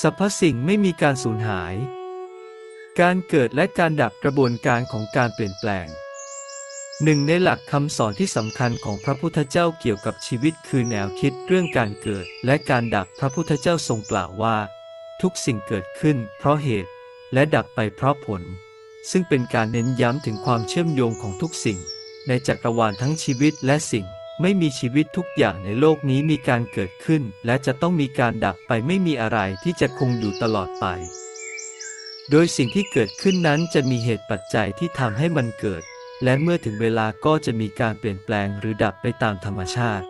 สรรพสิ่งไม่มีการสูญหาย การเกิดและการดับกระบวนการของการเปลี่ยนแปลง หนึ่งในหลักคำสอนที่สำคัญของพระพุทธเจ้าเกี่ยวกับชีวิตคือแนวคิดเรื่องการเกิดและการดับพระพุทธเจ้าทรงกล่าวว่า ทุกสิ่งเกิดขึ้น เพราะเหตุและดับไปเพราะผล ซึ่งเป็นการเน้นย้ำถึงความเชื่อมโยงของทุกสิ่ง ในจักรวาลทั้งชีวิตและสิ่ง ไม่มีชีวิตทุกอย่างในโลกนี้มีการเกิดขึ้น และจะต้องมีการดับไปไม่มีอะไรที่จะคงอยู่ตลอดไป โดยสิ่งที่เกิดขึ้นนั้นจะมีเหตุปัจจัยที่ทำให้มันเกิด และเมื่อถึงเวลาก็จะมีการเปลี่ยนแปลงหรือดับไปตามธรรมชาติ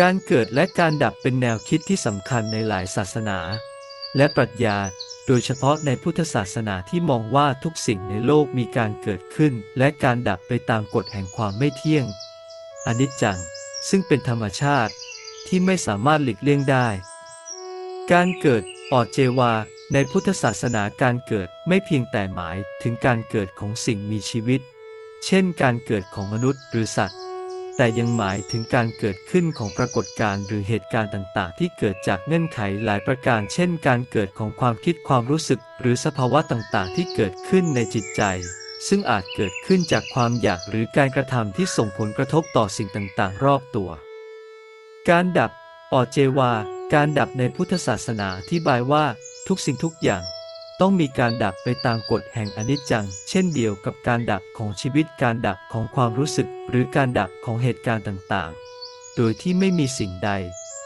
การเกิดและการดับเป็นแนวคิดที่สำคัญในหลายศาสนา และปรัชญาโดยเฉพาะในพุทธศาสนาที่มองว่าทุกสิ่งในโลกมีการเกิดขึ้น และการดับไปตามกฎแห่งความไม่เที่ยง อนิจจัง ซึ่งเป็นธรรมชาติที่ไม่สามารถหลีกเลี่ยงได้ การเกิดออดเจวา ในพุทธศาสนาการเกิดไม่เพียงแต่หมายถึงการเกิดของสิ่งมีชีวิต เช่นการเกิดของมนุษย์หรือสัตว์ แต่ยังหมายถึงการเกิดขึ้นของปรากฏการณ์หรือเหตุการณ์ต่างๆ ที่เกิดจากเงื่อนไขหลายประการ เช่น การเกิดของความคิดความรู้สึก หรือสภาวะต่างๆ ที่เกิดขึ้นในจิตใจ ซึ่งอาจเกิดขึ้นจากความอยากหรือการกระทำที่ส่งผลกระทบต่อสิ่งต่างๆ รอบตัว การดับออเจวา การดับในพุทธศาสนาอธิบายว่าทุกสิ่งทุกอย่าง ต้องมีการดับไปตามกฎแห่งอนิจจัง เช่นเดียวกับการดับของชีวิตการดับของความรู้สึก หรือการดับของเหตุการณ์ต่างๆ โดยที่ไม่มีสิ่งใด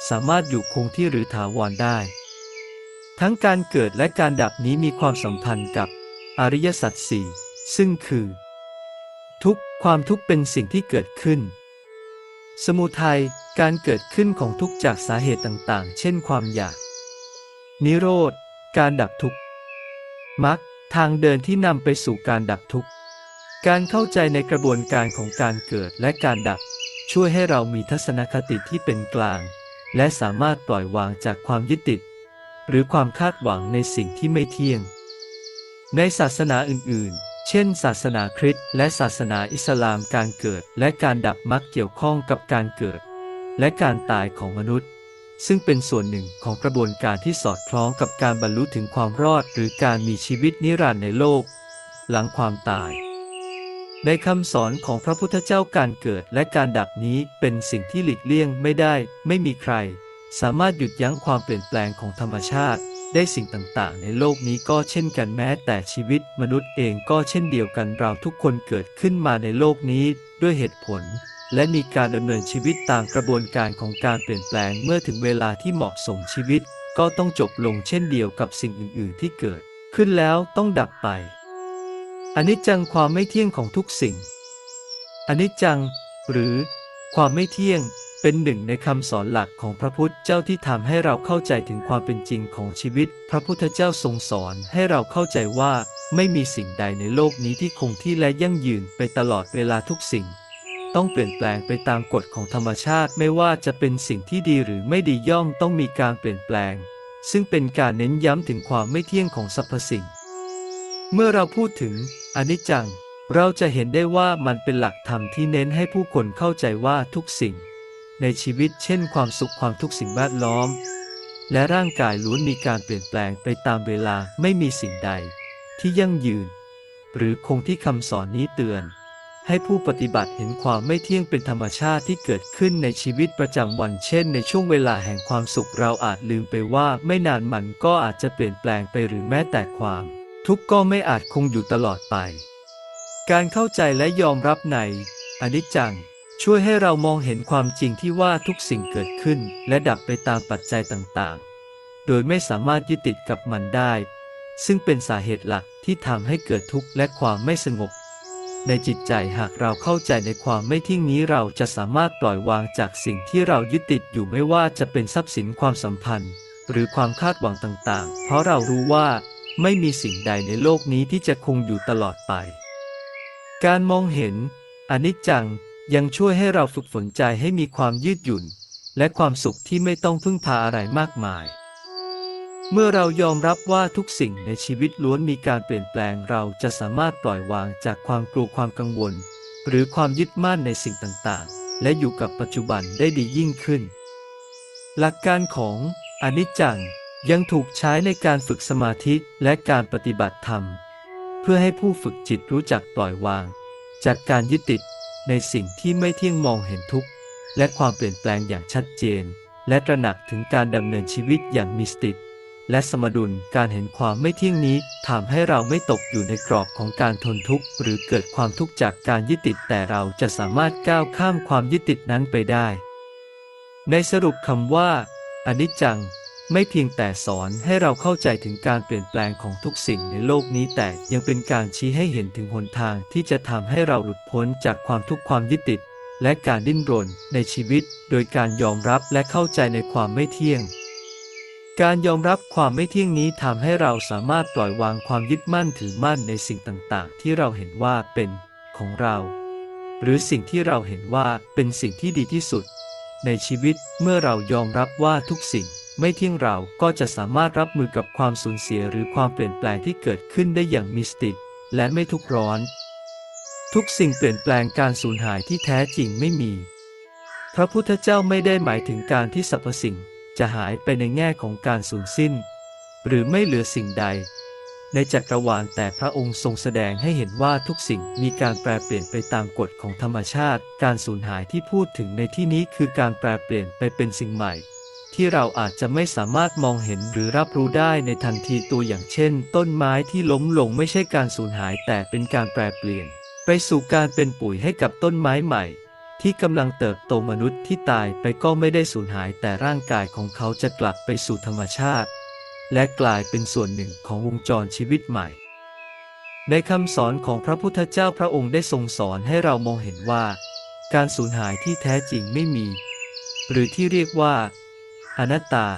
สามารถอยู่คงที่หรือถาวรได้ ทั้งการเกิดและการดับนี้มีความสัมพันธ์กับอริยสัจสี่ ซึ่งคือ ทุกความทุกข์เป็นสิ่งที่เกิดขึ้น สมุทัยการเกิดขึ้นของทุกจากสาเหตุต่างๆ เช่นความอยาก นิโรธ การดับทุกข์มรรคทางเดินที่นำไปสู่การดับทุกข์ การเข้าใจในกระบวนการของการเกิดและการดับ ช่วยให้เรามีทัศนคติที่เป็นกลาง และสามารถปล่อยวางจากความยึดติด หรือความคาดหวังในสิ่งที่ไม่เที่ยง ในศาสนาอื่นๆ เช่น ศาสนาคริสต์และศาสนาอิสลามการเกิดและการดับมักเกี่ยวข้องกับการเกิด และการตายของมนุษย์ ซึ่งเป็นส่วนหนึ่งของกระบวนการที่สอดคล้องกับการบรรลุถึงความรอดหรือการมีชีวิตนิรันดร์ในโลก หลังความตาย ในคำสอนของพระพุทธเจ้าการเกิดและการดับนี้เป็นสิ่งที่หลีกเลี่ยงไม่ได้ ไม่มีใคร สามารถหยุดยั้งความเปลี่ยนแปลงของธรรมชาติ ได้สิ่งต่างๆ ในโลกนี้ก็เช่นกันแม้แต่ชีวิตมนุษย์เองก็เช่นเดียวกันเราทุกคนเกิดขึ้นมาในโลกนี้ด้วยเหตุผล และมีการดำเนินชีวิตตามกระบวนการของการเปลี่ยนแปลงเมื่อถึงเวลาที่เหมาะสมชีวิต ก็ต้องจบลงเช่นเดียวกับสิ่งอื่น ๆ ที่เกิด ขึ้นแล้วต้องดับไปอนิจจังความไม่เที่ยงของทุกสิ่งอนิจจัง หรือ ความไม่เที่ยง เป็นหนึ่งในคำสอนหลักของพระพุทธเจ้าที่ทำให้เราเข้าใจถึงความเป็นจริงของชีวิต พระพุทธเจ้าทรงสอนให้เราเข้าใจว่า ไม่มีสิ่งใดในโลกนี้ที่คงที่และยั่งยืนไปตลอดเวลาทุกสิ่ง ต้องเปลี่ยนแปลงไปตามกฎของธรรมชาติไม่ว่าจะเป็นสิ่งที่ดีหรือไม่ดีย่อมต้องมีการเปลี่ยนแปลง ซึ่งเป็นการเน้นย้ำถึงความไม่เที่ยงของสรรพสิ่ง เมื่อเราพูดถึงอนิจจัง เราจะเห็นได้ว่ามันเป็นหลักธรรมที่เน้นให้ผู้คนเข้าใจว่าทุกสิ่ง ในชีวิตเช่นความสุขความทุกสิ่งแวดล้อม และร่างกายล้วนมีการเปลี่ยนแปลงไปตามเวลาไม่มีสิ่งใด ที่ยั่งยืน หรือคงที่คำสอนนี้เตือน ให้ผู้ปฏิบัติเห็นความไม่เที่ยงเป็นธรรมชาติที่เกิดขึ้นในชีวิตประจำวัน เช่นในช่วงเวลาแห่งความสุขเราอาจลืมไปว่าไม่นานมันก็อาจจะเปลี่ยนแปลงไปหรือแม้แต่ความ ทุกข์ก็ไม่อาจคงอยู่ตลอดไป การเข้าใจและยอมรับในอนิจจัง ช่วยให้เรามองเห็นความจริงที่ว่าทุกสิ่งเกิดขึ้น และดับไปตามปัจจัยต่างๆ โดยไม่สามารถยึดติดกับมันได้ ซึ่งเป็นสาเหตุหลักที่ทำให้เกิดทุกข์และความไม่สงบ ในจิตใจหากเราเข้าใจในความไม่ที่ยงนี้เราจะสามารถปล่อยวางจากสิ่งที่เรายึดติดอยู่ไม่ว่าจะเป็นทรัพย์สินความสัมพันธ์ หรือความคาดหวังต่างๆ เพราะเรารู้ว่าไม่มีสิ่งใดในโลกนี้ที่จะคงอยู่ตลอดไป การมองเห็นอนิจจัง ยังช่วยให้เราฝึกฝนใจให้มีความยืดหยุ่น และความสุขที่ไม่ต้องพึ่งพาอะไรมากมาย เมื่อเรายอมรับว่าทุกสิ่งในชีวิตล้วนมีการเปลี่ยนแปลงเราจะสามารถปล่อยวางจากความกลัวความกังวล หรือความยึดมั่นในสิ่งต่างๆ และอยู่กับปัจจุบันได้ดียิ่งขึ้น หลักการของอนิจจังยังถูกใช้ในการฝึกสมาธิและการปฏิบัติธรรม เพื่อให้ผู้ฝึกจิตรู้จักปล่อยวาง จากการยึดติด ในสิ่งที่ไม่เที่ยงมองเห็นทุกข์และความเปลี่ยนแปลงอย่างชัดเจน และตระหนักถึงการดำเนินชีวิตอย่างมีสติและสมดุลการเห็นความไม่เที่ยงนี้ทำให้เราไม่ตกอยู่ในกรอบของการทนทุกข์ หรือเกิดความทุกข์จากการยึดติดแต่เราจะสามารถก้าวข้ามความยึดติดนั้นไปได้ ในสรุปคำว่าอนิจจัง ไม่เพียงแต่สอนให้เราเข้าใจถึงการเปลี่ยนแปลงของทุกสิ่งในโลกนี้แต่ยังเป็นการชี้ให้เห็นถึงหนทางที่จะทำให้เราหลุดพ้นจากความทุกข์ความยึดติด และการดิ้นรนในชีวิต โดยการยอมรับและเข้าใจในความไม่เที่ยง การยอมรับความไม่เที่ยงนี้ทำให้เราสามารถปล่อยวางความยึดมั่นถือมั่นในสิ่งต่างๆ ที่เราเห็นว่าเป็นของเรา หรือสิ่งที่เราเห็นว่าเป็นสิ่งที่ดีที่สุด ในชีวิตเมื่อเรายอมรับว่าทุกสิ่ง ไม่เที่ยงเราก็จะสามารถรับมือกับความสูญเสียหรือความเปลี่ยนแปลงที่เกิดขึ้นได้อย่างมีสติและไม่ทุกข์ร้อน ทุกสิ่งเปลี่ยนแปลงการสูญหายที่แท้จริงไม่มี พระพุทธเจ้าไม่ได้หมายถึงการที่สรรพสิ่งจะหายไปในแง่ของการสูญสิ้น หรือไม่เหลือสิ่งใด ในจักรวาลแต่พระองค์ทรงแสดงให้เห็นว่าทุกสิ่งมีการแปรเปลี่ยนไปตามกฎของธรรมชาติ การสูญหายที่พูดถึงในที่นี้คือการแปรเปลี่ยนไปเป็นสิ่งใหม่ ที่เราอาจจะไม่สามารถมองเห็นหรือรับรู้ได้ในทันทีตัวอย่างเช่น ต้นไม้ที่ล้มลงไม่ใช่การสูญหายแต่เป็นการแปรเปลี่ยน ไปสู่การเป็นปุ๋ยให้กับต้นไม้ใหม่ ที่กำลังเติบโตมนุษย์ที่ตายไปก็ไม่ได้สูญหายแต่ร่างกายของเขาจะกลับไปสู่ธรรมชาติ และกลายเป็นส่วนหนึ่งของวงจรชีวิตใหม่ ในคำสอนของพระพุทธเจ้าพระองค์ได้ทรงสอนให้เรามองเห็นว่า การสูญหายที่แท้จริงไม่มี หรือที่เรียกว่า อนัตตา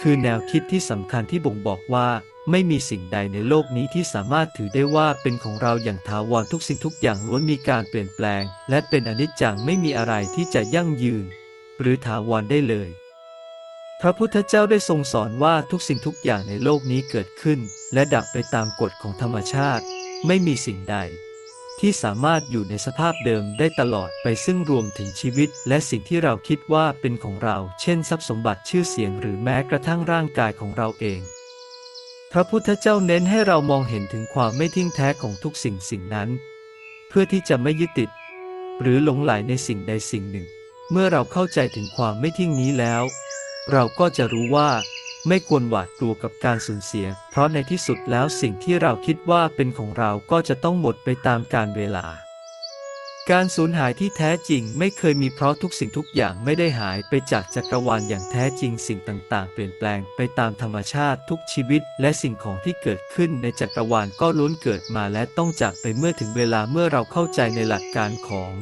คือแนวคิดที่สำคัญที่บ่งบอกว่า ไม่มีสิ่งใดในโลกนี้ที่สามารถถือได้ว่าเป็นของเราอย่างถาวรทุกสิ่งทุกอย่างล้วนมีการเปลี่ยนแปลง และเป็นอนิจจังไม่มีอะไรที่จะยั่งยืน หรือถาวรได้เลย พระพุทธเจ้าได้ทรงสอนว่าทุกสิ่งทุกอย่างในโลกนี้เกิดขึ้น และดับไปตามกฎของธรรมชาติ ไม่มีสิ่งใด ที่สามารถอยู่ในสภาพเดิมได้ตลอดไปซึ่งรวมถึงชีวิต และสิ่งที่เราคิดว่าเป็นของเรา เช่น ทรัพย์สมบัติชื่อเสียงหรือแม้กระทั่งร่างกายของเราเอง พระพุทธเจ้าเน้นให้เรามองเห็นถึงความไม่ที่ยงแท้ของทุกสิ่งสิ่งนั้น เพื่อที่จะไม่ยึดติด หรือหลงไหลในสิ่งใดสิ่งหนึ่ง เมื่อเราเข้าใจถึงความไม่ที่ยงนี้แล้ว เราก็จะรู้ว่า ไม่ควรหวาดกลัวกับการสูญเสีย เพราะในที่สุดแล้วสิ่งที่เราคิดว่าเป็นของเราก็จะต้องหมดไปตามกาลเวลา การสูญหายที่แท้จริงไม่เคยมีเพราะทุกสิ่งทุกอย่างไม่ได้หายไปจากจักรวาลอย่างแท้จริงสิ่งต่างๆ เปลี่ยนแปลงไปตามธรรมชาติทุกชีวิต และสิ่งของที่เกิดขึ้นในจักรวาลก็ล้วนเกิดมาและต้องจากไปเมื่อถึงเวลาเมื่อเราเข้าใจในหลักการของ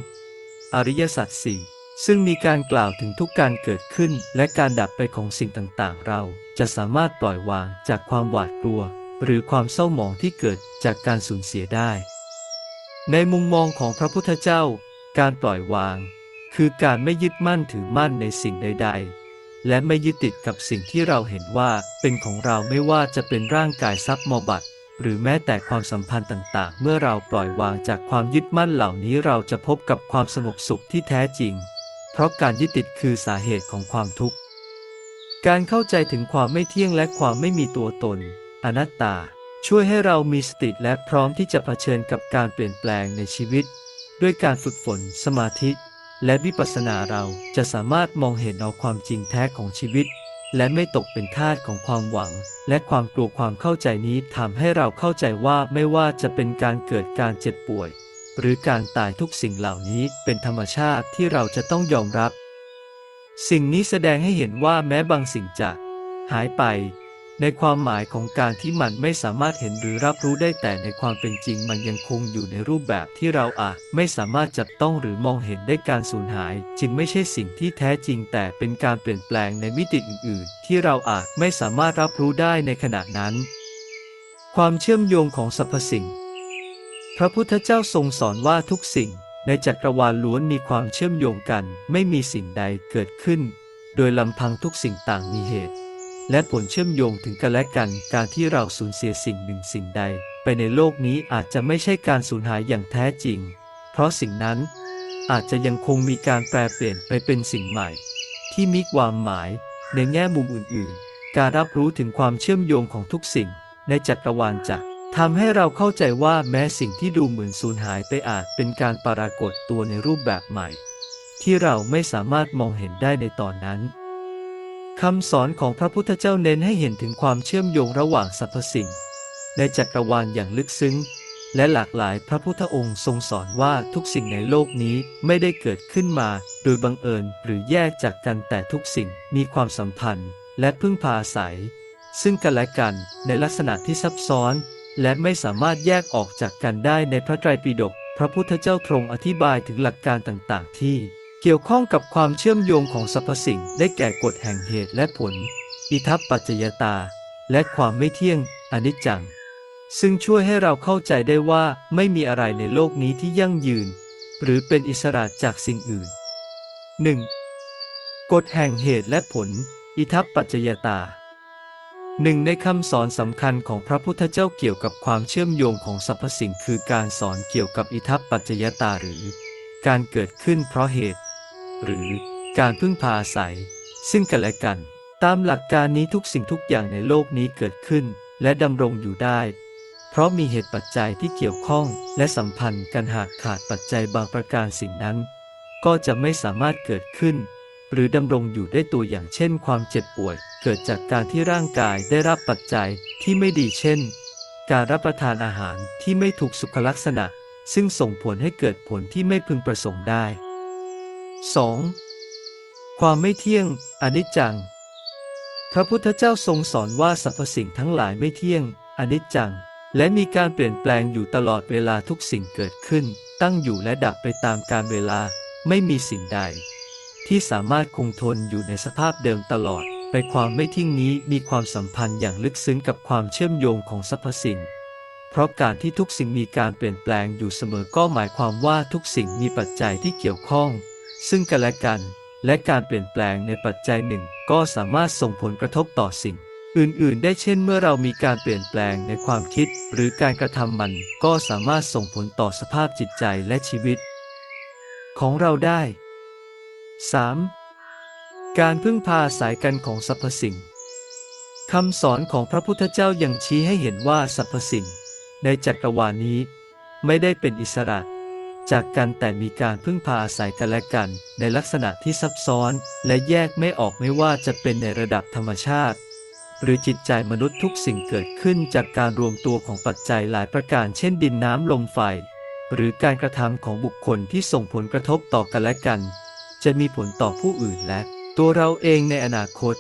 อริยสัจสี่ ซึ่งมีการกล่าวถึงทุกการเกิดขึ้นและการดับไปของสิ่งต่างๆ เราจะสามารถปล่อยวางจากความหวาดกลัว หรือความเศร้าหมองที่เกิดจากการสูญเสียได้ ในมุมมองของพระพุทธเจ้า การปล่อยวาง คือการไม่ยึดมั่นถือมั่นในสิ่งใด ๆ และไม่ยึดติดกับสิ่งที่เราเห็นว่าเป็นของเราไม่ว่าจะเป็นร่างกายทรัพย์มบัติหรือแม้แต่ความสัมพันธ์ต่าง ๆ เมื่อเราปล่อยวางจากความยึดมั่นเหล่านี้เราจะพบกับความสงบสุขที่แท้จริง เพราะการยึดติดคือสาเหตุของความทุกข์ การเข้าใจถึงความไม่เที่ยงและความไม่มีตัวตน อนัตตา ช่วยให้เรามีสติและพร้อมที่จะเผชิญกับการเปลี่ยนแปลงในชีวิต ด้วยการฝึกฝน สมาธิ และวิปัสสนาเราจะสามารถมองเห็นเอาความจริงแท้ของชีวิต และไม่ตกเป็นทาสของความหวัง และความกลัวความเข้าใจนี้ทำให้เราเข้าใจว่าไม่ว่าจะเป็นการเกิดการเจ็บป่วย หรือการตายทุกสิ่งเหล่านี้เป็นธรรมชาติที่เราจะต้องยอมรับ สิ่งนี้แสดงให้เห็นว่าแม้บางสิ่งจะหายไป ในความหมายของการที่มันไม่สามารถเห็นหรือรับรู้ได้แต่ในความเป็นจริงมันยังคงอยู่ในรูปแบบที่เราอาจไม่สามารถจับต้องหรือมองเห็นได้การสูญหาย จึงไม่ใช่สิ่งที่แท้จริง แต่เป็นการเปลี่ยนแปลงในมิติอื่น ๆ ที่เราอาจไม่สามารถรับรู้ได้ในขณะนั้น ความเชื่อมโยงของสรรพสิ่ง พระพุทธเจ้าทรงสอนว่าทุกสิ่งในจักรวาลล้วนมีความเชื่อมโยงกัน ไม่มีสิ่งใดเกิดขึ้น โดยลำพังทุกสิ่งต่างมีเหตุ และผลเชื่อมโยงถึงกันและกัน การที่เราสูญเสียสิ่งหนึ่งสิ่งใด ไปในโลกนี้อาจจะไม่ใช่การสูญหายอย่างแท้จริง เพราะสิ่งนั้นอาจจะยังคงมีการแปลเปลี่ยนไปเป็นสิ่งใหม่ ที่มีความหมายในแง่มุมอื่นๆ การรับรู้ถึงความเชื่อมโยงของทุกสิ่งในจักรวาลจะ ทำให้เราเข้าใจว่าแม้สิ่งที่ดูเหมือนสูญหายไปอาจเป็นการปรากฏตัวในรูปแบบใหม่ ที่เราไม่สามารถมองเห็นได้ในตอนนั้นคำสอนของพระพุทธเจ้าเน้นให้เห็นถึงความเชื่อมโยงระหว่างสรรพสิ่ง ในจักรวาลอย่างลึกซึ้ง และหลากหลายพระพุทธองค์ทรงสอนว่าทุกสิ่งในโลกนี้ไม่ได้เกิดขึ้นมาโดยบังเอิญหรือแยกจากกันแต่ทุกสิ่งมีความสัมพันธ์ และพึ่งพาอาศัย ซึ่งกันและกันในลักษณะที่ซับซ้อน และไม่สามารถแยกออกจากกันได้ในพระไตรปิฎกพระพุทธเจ้าทรงอธิบายถึงหลักการต่างๆ ที่ เกี่ยวข้องกับความเชื่อมโยงของสรรพสิ่งได้แก่กฎแห่งเหตุและผล อิทัปปัจจยตา และความไม่เที่ยงอนิจจัง ซึ่งช่วยให้เราเข้าใจได้ว่าไม่มีอะไรในโลกนี้ที่ยั่งยืน หรือเป็นอิสระจากสิ่งอื่น 1. กฎแห่งเหตุและผล อิทัปปัจจยตา หนึ่งในคำสอนสำคัญของพระพุทธเจ้าเกี่ยวกับความเชื่อมโยงของสรรพสิ่งคือการสอนเกี่ยวกับอิทัปปัจจยตาหรือ การเกิดขึ้นเพราะเหตุ หรือการพึ่งพาอาศัย ซึ่งกันและกัน ตามหลักการนี้ทุกสิ่งทุกอย่างในโลกนี้เกิดขึ้น และดำรงอยู่ได้ เพราะมีเหตุปัจจัยที่เกี่ยวข้อง และสัมพันธ์กันหากขาดปัจจัยบางประการสิ่งนั้น ก็จะไม่สามารถเกิดขึ้น หรือดำรงอยู่ได้ตัวอย่างเช่น ความเจ็บป่วย เกิดจากการที่ร่างกายได้รับปัจจัยที่ไม่ดีเช่น การรับประทานอาหารที่ไม่ถูกสุขลักษณะ ซึ่งส่งผลให้เกิดผลที่ไม่พึงประสงค์ได้ 2. ความไม่เที่ยง อนิจจัง พระพุทธเจ้าทรงสอนว่าสรรพสิ่งทั้งหลายไม่เที่ยง อนิจจัง และมีการเปลี่ยนแปลงอยู่ตลอดเวลาทุกสิ่งเกิดขึ้น ตั้งอยู่และดับไปตามกาลเวลา ไม่มีสิ่งใด ที่สามารถคงทนอยู่ในสภาพเดิมตลอด ไปความไม่ที่ยงนี้มีความสัมพันธ์อย่างลึกซึ้งกับความเชื่อมโยงของสรรพสิ่ง เพราะการที่ทุกสิ่งมีการเปลี่ยนแปลงอยู่เสมอก็หมายความว่าทุกสิ่งมีปัจจัยที่เกี่ยวข้อง ซึ่งกันและกัน และการเปลี่ยนแปลงในปัจจัยหนึ่ง ก็สามารถส่งผลกระทบต่อสิ่ง อื่นๆ ได้เช่นเมื่อเรามีการเปลี่ยนแปลงในความคิด หรือการกระทำมันก็สามารถส่งผลต่อสภาพจิตใจและชีวิต ของเราได้ 3. การพึ่งพาอาศัยกันของสรรพสิ่งคำสอนของพระพุทธเจ้ายังชี้ให้เห็นว่าสรรพสิ่ง ในจักรวาลนี้ ไม่ได้เป็นอิสระ จากกันแต่มีการพึ่งพาอาศัยกันและกันในลักษณะที่ซับซ้อนและแยกไม่ออกไม่ว่าจะเป็นในระดับธรรมชาติ หรือจิตใจมนุษย์ทุกสิ่งเกิดขึ้นจากการรวมตัวของปัจจัยหลายประการเช่นดินน้ำลมไฟ หรือการกระทำของบุคคลที่ส่งผลกระทบต่อกันและกัน จะมีผลต่อผู้อื่นและ ตัวเราเองในอนาคต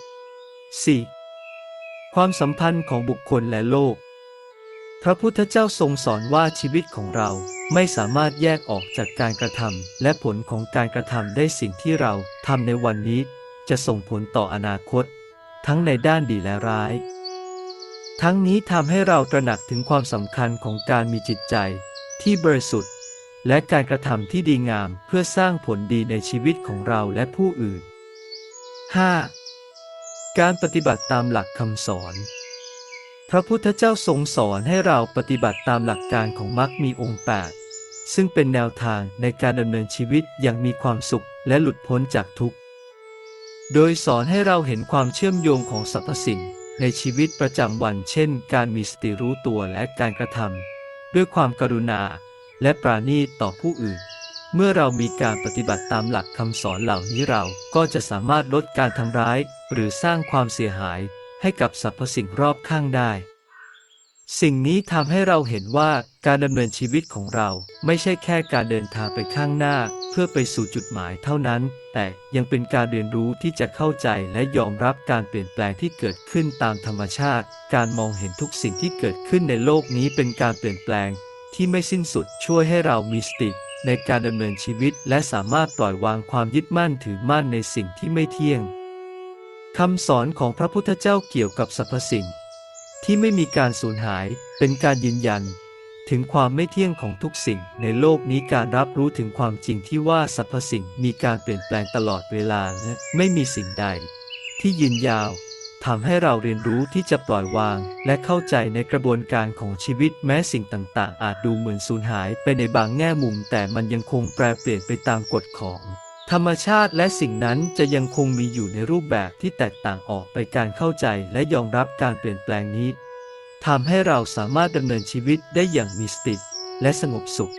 4. ความสัมพันธ์ของบุคคลและโลก พระพุทธเจ้าทรงสอนว่าชีวิตของเราไม่สามารถแยกออกจากการกระทำและผลของการกระทำได้สิ่งที่เราทำในวันนี้ จะส่งผลต่ออนาคต ทั้งในด้านดีและร้าย ทั้งนี้ทำให้เราตระหนักถึงความสำคัญของการมีจิตใจ ที่บริสุทธิ์และการกระทำที่ดีงามเพื่อสร้างผลดีในชีวิตของเราและผู้อื่น 5. การปฏิบัติตามหลักคำสอน พระพุทธเจ้าทรงสอนให้เราปฏิบัติตามหลักการของมรรคมีองค์ 8 ซึ่งเป็นแนวทางในการดำเนินชีวิตอย่างมีความสุขและหลุดพ้นจากทุกข์ โดยสอนให้เราเห็นความเชื่อมโยงของสรรพสิ่งในชีวิตประจำวัน เช่น การมีสติรู้ตัวและการกระทำด้วยความกรุณาและปราณีตต่อผู้อื่น เมื่อเรามีการปฏิบัติตามหลักคำสอนเหล่านี้เราก็จะสามารถลดการทำร้าย หรือสร้างความเสียหายให้กับสรรพสิ่งรอบข้างได้ สิ่งนี้ทำให้เราเห็นว่าการดำเนินชีวิตของเราไม่ใช่แค่การเดินทางไปข้างหน้า เพื่อไปสู่จุดหมายเท่านั้น แต่ยังเป็นการเรียนรู้ที่จะเข้าใจและยอมรับการเปลี่ยนแปลงที่เกิดขึ้นตามธรรมชาติ การมองเห็นทุกสิ่งที่เกิดขึ้นในโลกนี้เป็นการเปลี่ยนแปลงที่ไม่สิ้นสุดช่วยให้เรามีสติ ในการดำเนินชีวิต และสามารถปล่อยวางความยึดมั่นถือมั่นในสิ่งที่ไม่เที่ยงคำสอนของพระพุทธเจ้าเกี่ยวกับสรรพสิ่ง ที่ไม่มีการสูญหายเป็นการยืนยัน ถึงความไม่เที่ยงของทุกสิ่ง ในโลกนี้การรับรู้ถึงความจริงที่ว่าสรรพสิ่งมีการเปลี่ยนแปลงตลอดเวลาและไม่มีสิ่งใด ที่ยืนยาว ทำให้เราเรียนรู้ที่จะปล่อยวาง และเข้าใจในกระบวนการของชีวิตแม้สิ่งต่างๆ อาจดูเหมือนสูญหายไปในบางแง่มุม แต่มันยังคงแปรเปลี่ยนไปตามกฎของ ธรรมชาติและสิ่งนั้นจะยังคงมีอยู่ในรูปแบบที่แตกต่างออกไปการเข้าใจและยอมรับการเปลี่ยนแปลงนี้ทำให้เราสามารถดำเนินชีวิตได้อย่างมีสติและสงบสุข